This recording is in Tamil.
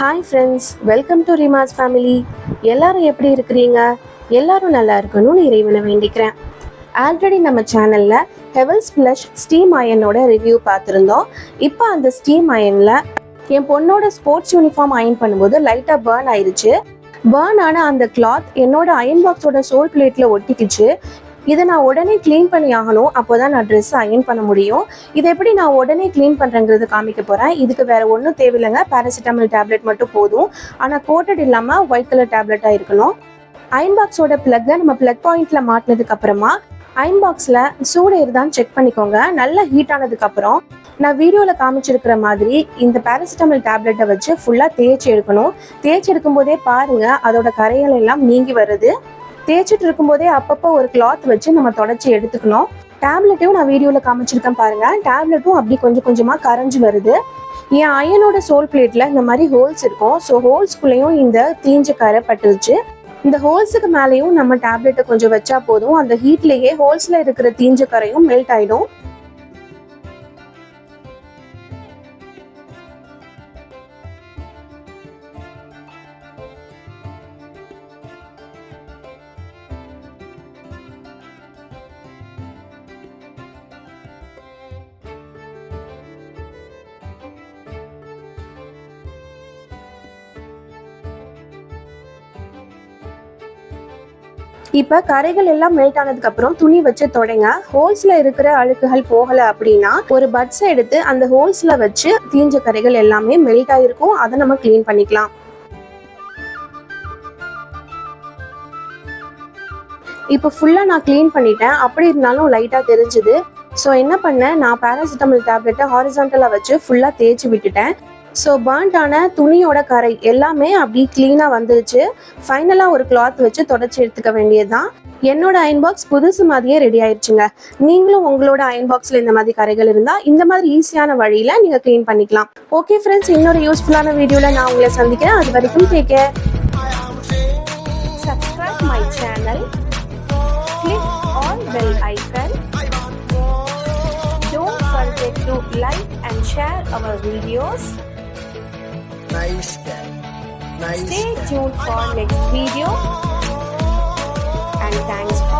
Hi friends welcome to Rima's family எல்லாரும் எப்படி இருக்கிறீங்க? எல்லாரும் நல்லா இருக்கணும்னு இறைவனை வேண்டிக்கிறேன். ஆல்ரெடி நம்ம சேனலில் ஹெவல்ஸ் ப்ளஷ் ஸ்டீம் அயனோட ரிவ்யூ பார்த்துருந்தோம். இப்போ அந்த ஸ்டீம் அயனில் என் பொண்ணோட ஸ்போர்ட்ஸ் யூனிஃபார்ம் அயன் பண்ணும்போது லைட்டாக பேர்ன் ஆயிருச்சு. பேர்ன் ஆன அந்த கிளாத் என்னோட அயன் பாக்ஸோட சோல் பிளேட்டில் ஒட்டிக்கிச்சு. இதை நான் உடனே க்ளீன் பண்ணி ஆகணும். அப்போ தான் நான் ட்ரெஸ் அயன் பண்ண முடியும். இதை எப்படி நான் உடனே க்ளீன் பண்ணுறேங்கிறது காமிக்க போகிறேன் இதுக்கு வேறு ஒன்றும் தேவையில்லைங்க. பேராசிட்டமல் டேப்லெட் மட்டும் போதும். ஆனால் கோட்டட் இல்லாமல் ஒயிட் கலர் டேப்லெட்டாக இருக்கணும். அயன் பாக்ஸோட ப்ளக்கை நம்ம ப்ளக் பாயிண்ட்டில் மாட்டினதுக்கப்புறமா அயன் பாக்ஸில் சூடு இருந்தான்னு செக் பண்ணிக்கோங்க. நல்லா ஹீட் ஆனதுக்கப்புறம் நான் வீடியோவில் காமிச்சிருக்கிற மாதிரி இந்த பேராசிட்டமல் டேப்லெட்டை வச்சு ஃபுல்லாக தேய்ச்சி எடுக்கணும். தேய்ச்சி எடுக்கும்போதே பாருங்கள் அதோட கரைகள் எல்லாம் நீங்கி வருது. தேய்ச்சிட்டு இருக்கும்போதே அப்பப்போ ஒரு கிளாத் வச்சு நம்ம தொடச்சி எடுத்துக்கணும். டேப்லெட்டையும் நான் வீடியோவில் காமிச்சிருக்கேன் பாருங்க. டேப்லெட்டும் அப்படி கொஞ்சம் கொஞ்சமாக கரைஞ்சு வருது. என் அயனோட சோல் பிளேட்டில் இந்த மாதிரி ஹோல்ஸ் இருக்கும். ஸோ ஹோல்ஸ்குள்ளேயும் இந்த தீஞ்ச கரை பட்டுருச்சு. இந்த ஹோல்ஸுக்கு மேலேயும் நம்ம டேப்லெட்டை கொஞ்சம் வச்சா போதும். அந்த ஹீட்லேயே ஹோல்ஸில் இருக்கிற தீஞ்ச கரையும் மெல்ட் ஆகிடும் இப்போ கரைகள் எல்லாம் மெல்ட் ஆனதுக்கு அப்புறம் துணி வச்சு தொடங்க ஹோல்ஸ்ல இருக்கிற அழுக்குகள் போகல அப்படின்னா ஒரு பட்ஸை எடுத்து அந்த ஹோல்ஸ்ல வச்சு தீஞ்ச கரைகள் எல்லாமே மெல்ட் ஆயிருக்கும். அதை நம்ம க்ளீன் பண்ணிக்கலாம். இப்போ ஃபுல்லாக நான் க்ளீன் பண்ணிட்டேன். அப்படி இருந்தாலும் லைட்டாக தெரிஞ்சுது. ஸோ என்ன பண்ணேன்? நான் பேராசிட்டமல் டேப்லெட்டை ஹாரிசான்டலாக வச்சு ஃபுல்லாக தேய்ச்சி விட்டுட்டேன். ஸோ ஆன துணியோட கரை எல்லாமே அப்படி க்ளீனாக வந்துருச்சு. ஃபைனலாக ஒரு கிளாத் வச்சு தொடச்சி எடுத்துக்க வேண்டியதுதான். என்னோட அயன் பாக்ஸ் புதுசு மாதிரியே ரெடி ஆயிடுச்சுங்க நீங்களும் உங்களோட அயன் பாக்ஸில் இந்த மாதிரி கரைகள் இருந்தால் இந்த மாதிரி ஈஸியான வழியில் நீங்கள் க்ளீன் பண்ணிக்கலாம். ஓகே ஃப்ரெண்ட்ஸ் இன்னொரு யூஸ்ஃபுல்லான வீடியோவில் நான் உங்களை சந்திக்கிறேன். அது வரைக்கும் take care subscribe channel channel. Click on bell icon. Don't forget to like and share our videos Nice. Nice stay tuned for next video and thanks for watching